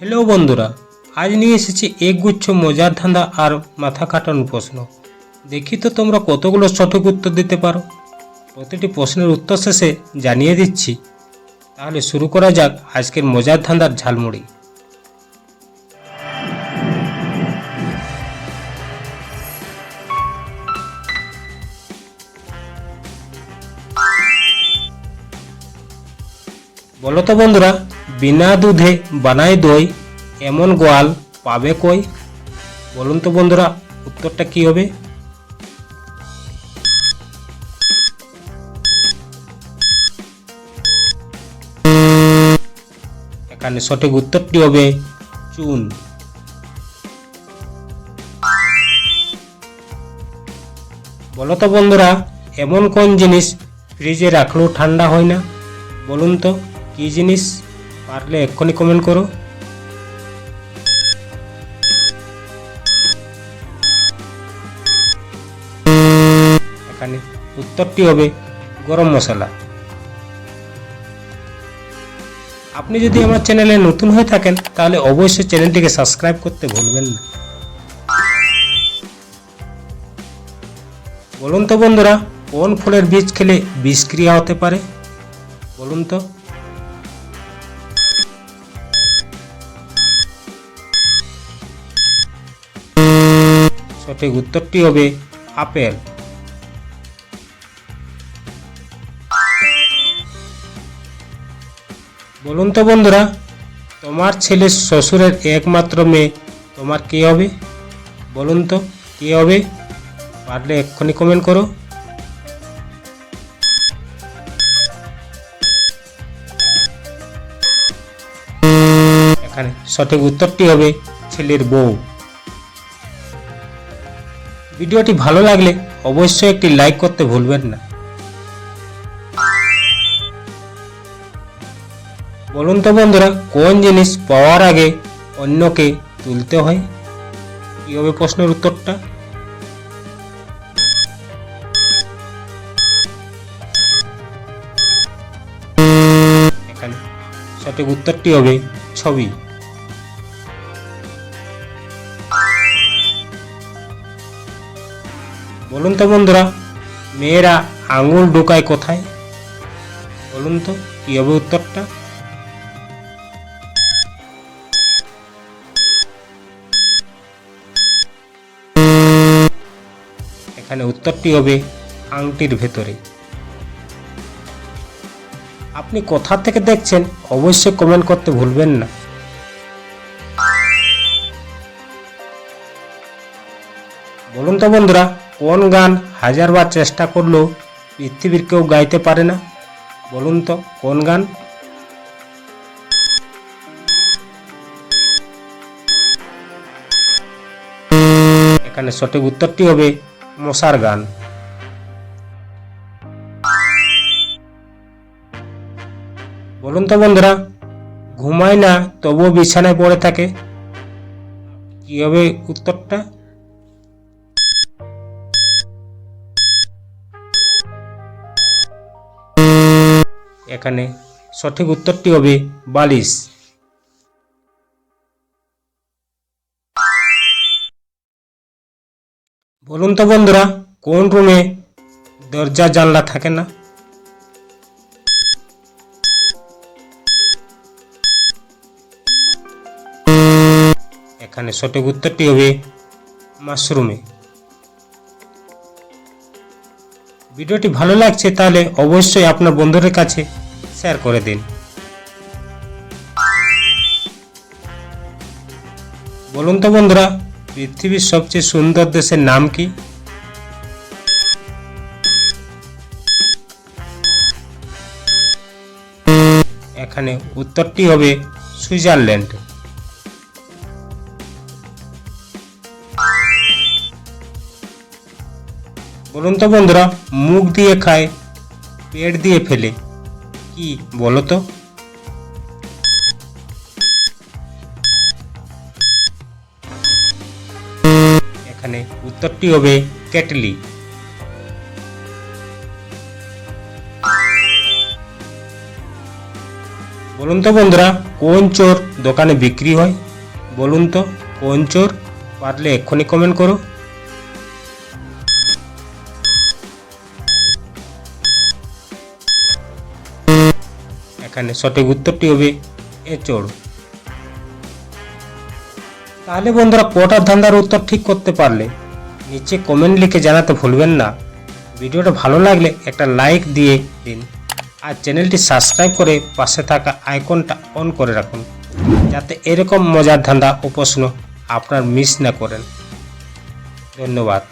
Hello বন্ধুরা, আজ নিয়ে এসেছি এক গুচ্ছ মজার ধাঁধা আর মাথা কাটানো প্রশ্ন। দেখি তো তোমরা কতগুলো সঠিক উত্তর দিতে পারো। প্রতিটি প্রশ্নের উত্তর শেষে জানিয়ে দিচ্ছি। তাহলে শুরু করা যাক আজকের মজার ধাঁধার ঝালমুড়ি। বলো তো বন্ধুরা বিনা দুধে বানায় দই, এমন গোয়াল পাবে কই? বলুন তো বন্ধুরা, উত্তরটা কি হবে? এখানে সঠিক উত্তরটি হবে চুন। বলো তো বন্ধুরা, এমন কোন জিনিস ফ্রিজে রাখলেও ঠান্ডা হয় না? বলুন তো, কি জিনিস? পারলে এক্ষুনি কমেন্ট করো। এখানে উত্তরটি হবে গরম মশলা। আপনি যদি আমার চ্যানেলে নতুন হয়ে থাকেন, তাহলে অবশ্যই চ্যানেলটিকে সাবস্ক্রাইব করতে ভুলবেন না। বলুন তো বন্ধুরা, কোন ফলের বীজ খেলে বিষক্রিয়া হতে পারে? বলুন তো। সঠিক উত্তরটি হবে আপেল। বলুন তো বন্ধুরা, তোমার ছেলের শ্বশুরের একমাত্র মেয়ে তোমার কে হবে? বলুন তো, কে হবে? পারলে এক্ষুনি কমেন্ট করো। এখানে সঠিক উত্তরটি হবে ছেলের বউ। ভিডিওটি ভালো লাগলে অবশ্যই একটি লাইক করতে ভুলবেন না। বলুন তো বন্ধুরা, কোন জিনিস পাওয়ার আগে অন্যকে তুলতে হয়? কি হবে প্রশ্নের উত্তরটা? সঠিক উত্তরটি হবে ছবি। বলুন তো বন্ধুরা, মেয়েরা আঙুল ঢোকায় কোথায়? বলুন তো, কি হবে উত্তরটা? এখানে উত্তরটি হবে আংটির ভেতরে। আপনি কোথা থেকে দেখছেন, অবশ্যই কমেন্ট করতে ভুলবেন না। বলুন তো বন্ধুরা কোন গান হাজারবার চেষ্টা করলেও পৃথিবীর কেউ গাইতে পারে না? বলুন তো, কোন গান? এখানে সঠিক উত্তরটি হবে মশার গান। বলুন তো বন্ধুরা, ঘুমায় না তবুও বিছানায় পড়ে থাকে। কি হবে উত্তরটা? এখানে সঠিক উত্তরটি হবে বালিশ। বলুন তো বন্ধুরা, কোন রুমে দরজা, জানলা থাকে না? এখানে সঠিক উত্তরটি হবে মাশরুমে। ভিডিওটি ভালো লাগছে তাহলে অবশ্যই আপনার বন্ধুদের কাছে শেয়ার করে দিন। বলুন তো বন্ধুরা, পৃথিবীর সবচেয়ে সুন্দর দেশের নাম কি? এখানে উত্তরটি হবে সুইজারল্যান্ড। বলুন তো বন্ধুরা, মুখ দিয়ে খায়, পেট দিয়ে ফেলে। কি বলো তো? এখানে উত্তরটি হবে কেটলি বলুন তো বন্ধুরা, কোন চোর দোকানে বিক্রি হয়? বলুন তো, কোন চোর পারলে এক্ষুনি কমেন্ট করো। এখানে সঠিক উত্তরটি হবে এ চোর। তাহলে বন্ধুরা কটার ধান্দার উত্তর ঠিক করতে পারলে নিচে কমেন্ট লিখে জানাতে ভুলবেন না। ভিডিওটা ভালো লাগলে একটা লাইক দিয়ে দিন আর চ্যানেলটি সাবস্ক্রাইব করে পাশে থাকা আইকনটা অন করে রাখুন যাতে এরকম মজার ধান্দা ও প্রশ্ন আপনার মিস না করেন। ধন্যবাদ।